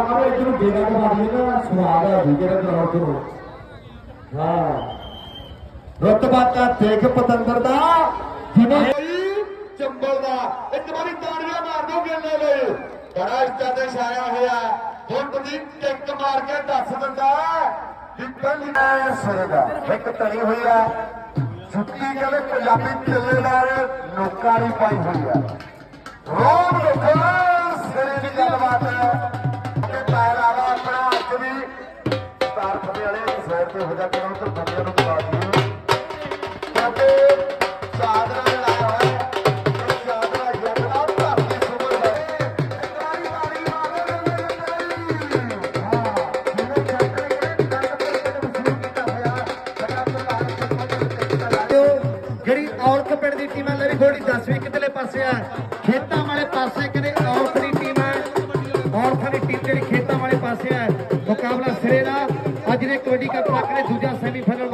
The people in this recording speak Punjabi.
ਆਵੇ ਇਧਰ ਬੇਗਾ ਕਮਾਦੀ ਨਾ ਸਵਾਦ ਆ ਵੀ ਜਿਹੜਾ ਗਰਾਊਂਡ ਤੋਂ ਹਾਂ। ਰਤਬਾ ਤਾਂ ਦੇਖ ਪਤੰਦਰ ਦਾ ਜਿਵੇਂ ਚੰਬਲ ਦਾ। ਇੱਕ ਵਾਰੀ ਤਾੜੀਆਂ ਮਾਰ ਦੋ ਗੇਲੇ ਲਈ। ਬੜਾ ਇੱਜ਼ਤ ਤੇ ਛਾਇਆ ਹੋਇਆ। ਹੁਣ ਪ੍ਰਦੀਪ ਟਿੱਕ ਮਾਰ ਕੇ ਦੱਸ ਦਿੰਦਾ ਪਹਿਲੀ ਐ ਸਿਰੇ ਦਾ ਇੱਕ ਤਣੀ ਹੋਈ ਆ। ਜੁੱਤੀ ਕਹਿੰਦੇ ਪੰਜਾਬੀ ਢਿੱਲੇ ਨਾਲ ਨੋਕਾਂ ਦੀ ਪਾਈ ਹੋਈ ਆ। ਰੋਮ ਲੋਕਾਂ ਸਿਰੇ ਦੀ ਗੱਲਬਾਤ ਹੈ। ਵੀ ਤਾਰਫਦੇ ਵਾਲੇ ਦੀ ਸਾਈਡ ਤੇ ਹੋ ਜਾ ਕੇ ਉਹਨਾਂ ਤੋਂ ਬੰਦਿਆਂ ਨੂੰ ਬੁਲਾ ਦਿਓ। ਕਿਉਂਕਿ ਚਾਦਰਾ ਲਾਇਆ ਹੋਇਆ। ਜਿਹੜੀ ਔਲਖ ਪਿੰਡ ਦੀ ਟੀਮ ਹੈ ਲੈ ਵੀ ਥੋੜੀ 10ਵੀਂ ਕਿਤਲੇ ਪਾਸੇ ਆ। ਖੇਤਾਂ ਵਾਲੇ ਪਾਸੇ ਕਹਿੰਦੇ ਔਲਖ ਦੀ ਟੀਮ ਹੈ? ਔਲਖ ਦੀ ਟੀਮ ਜਿਹੜੀ ਖੇਤਾਂ ਵਾਲੇ ਪਾਸੇ ਹੈ ਮੁਕਾਬਲਾ ਸਿਰੇ ਦਾ। ਅੱਜ ਦੇ ਕਬੱਡੀ ਕੱਪ ਰੱਖ ਦੂਜਾ ਸੈਮੀਫਾਈਨਲ